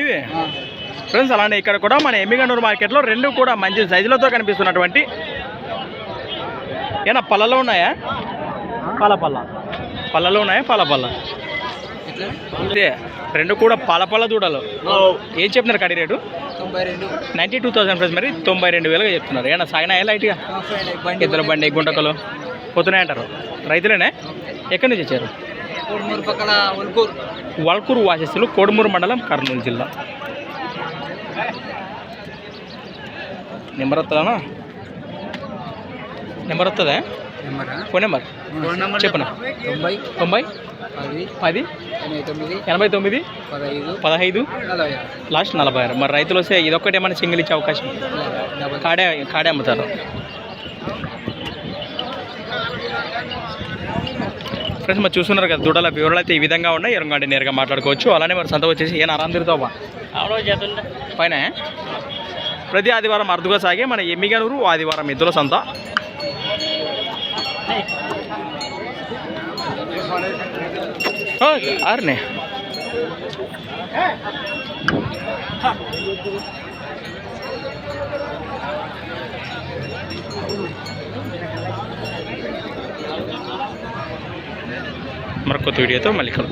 ఇవి. ఫ్రెండ్స్ అలానే ఇక్కడ కూడా మన ఎమ్మిగనూరు మార్కెట్లో రెండు కూడా మంచి సైజులతో కనిపిస్తున్నటువంటి ఏనా పళ్ళలో ఉన్నాయా? పాల పళ్ళ. పళ్ళలో ఉన్నాయా? పాల పళ్ళ. రెండు కూడా పాల పళ్ళ దూడలు. ఏం చెప్తున్నారు కడి rate? Ninety two thousand friends మరి తొంభై రెండు వేలుగా చెప్తున్నారు. ఏమన్నా సాగినాయా లైట్గా? ఇద్దరు బండి. గుంటకలు. పోతున్నాయంటారు రైతులేనే? ఎక్కడి నుంచి వచ్చారు? వల్కూరు. వాసస్సులు కోడుమూరు మండలం కర్నూలు జిల్లా. నెంబర్ వస్తుందా నెంబర్ వస్తుందా ఫోన్ నెంబర్? చెప్పనా? తొంభై తొంభై పది ఎనభై తొమ్మిది పదహైదు లాస్ట్ నలభై ఆరు. మరి రైతులు వస్తే ఇదొక్కటి ఏమైనా సింగిల్ ఇచ్చే అవకాశం. కాడే కాడే అమ్ముతారు. ఫ్రెండ్స్ మరి చూస్తున్నారు కదా దూడల వివరాలు అయితే ఈ విధంగా ఉన్నాయి. ఎరంగాడి నేరుగా మాట్లాడుకోవచ్చు. అలానే మరి సంత వచ్చేసి ఏ తిరుగుతావా పైన? ప్రతి ఆదివారం అరుదుగా సాగే మన ఎమ్మిగనూరు ఆదివారం ఎద్దుల సంత. ಆರನೇ. ಮರ್ಕೋತು ಹಿಡಿಯೋದು ಮಲ್ಲಿಕಲ್